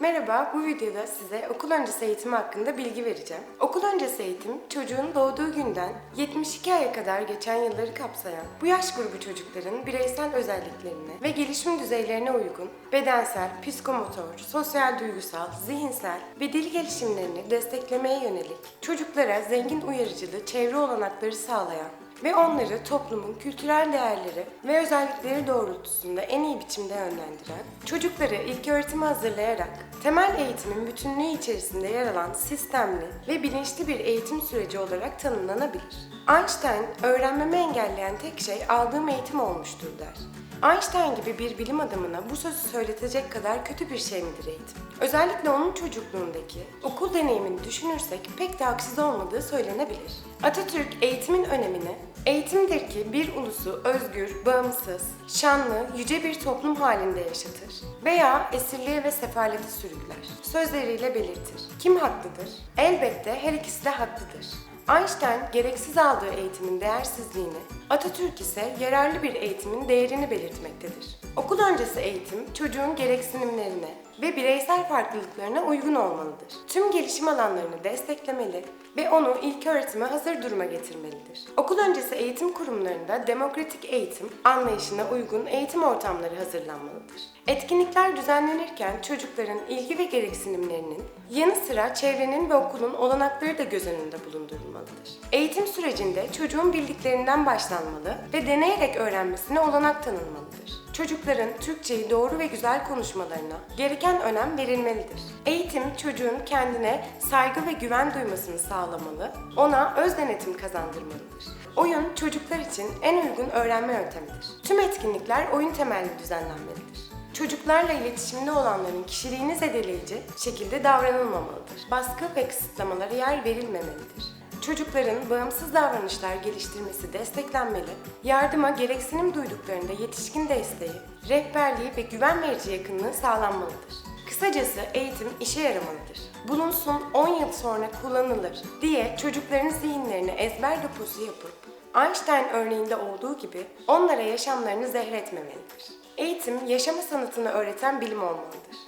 Merhaba, bu videoda size okul öncesi eğitimi hakkında bilgi vereceğim. Okul öncesi eğitim, çocuğun doğduğu günden 72 aya kadar geçen yılları kapsayan, bu yaş grubu çocukların bireysel özelliklerine ve gelişim düzeylerine uygun bedensel, psikomotor, sosyal duygusal, zihinsel ve dil gelişimlerini desteklemeye yönelik çocuklara zengin uyarıcılı çevre olanakları sağlayan ve onları toplumun kültürel değerleri ve özellikleri doğrultusunda en iyi biçimde yönlendiren, çocukları ilk öğretime hazırlayarak temel eğitimin bütünlüğü içerisinde yer alan sistemli ve bilinçli bir eğitim süreci olarak tanımlanabilir. Einstein, öğrenmemi engelleyen tek şey aldığım eğitim olmuştur der. Einstein gibi bir bilim adamına bu sözü söyletecek kadar kötü bir şey midir eğitim? Özellikle onun çocukluğundaki okul deneyimini düşünürsek pek de haksız olmadığı söylenebilir. Atatürk eğitimin önemini, eğitimdir ki bir ulusu özgür, bağımsız, şanlı, yüce bir toplum halinde yaşatır veya esirliğe ve sefalete sürükler. Sözleriyle belirtir. Kim haklıdır? Elbette her ikisi de haklıdır. Einstein gereksiz aldığı eğitimin değersizliğini, Atatürk ise yararlı bir eğitimin değerini belirtmektedir. Okul öncesi eğitim çocuğun gereksinimlerine ve bireysel farklılıklarına uygun olmalıdır. Tüm gelişim alanlarını desteklemeli ve onu ilk öğretime hazır duruma getirmelidir. Okul öncesi eğitim kurumlarında demokratik eğitim anlayışına uygun eğitim ortamları hazırlanmalıdır. Etkinlikler düzenlenirken çocukların ilgi ve gereksinimlerinin yanı sıra çevrenin ve okulun olanakları da göz önünde bulundurulmalıdır. Eğitim sürecinde çocuğun bildiklerinden başlanmalı ve deneyerek öğrenmesine olanak tanınmalıdır. Çocukların Türkçeyi doğru ve güzel konuşmalarına gereken önem verilmelidir. Eğitim çocuğun kendine saygı ve güven duymasını sağlamalı, ona öz denetim kazandırmalıdır. Oyun çocuklar için en uygun öğrenme yöntemidir. Tüm etkinlikler oyun temelli düzenlenmelidir. Çocuklarla iletişimde olanların kişiliğini zedeleyici şekilde davranılmamalıdır. Baskı ve kısıtlamalara yer verilmemelidir. Çocukların bağımsız davranışlar geliştirmesi desteklenmeli, yardıma gereksinim duyduklarında yetişkin desteği, rehberliği ve güven verici yakınlığı sağlanmalıdır. Kısacası eğitim işe yaramalıdır. Bulunsun 10 yıl sonra kullanılır diye çocukların zihinlerine ezber deposu yapıp Einstein örneğinde olduğu gibi onlara yaşamlarını zehretmemelidir. Eğitim yaşama sanatını öğreten bilim olmalıdır.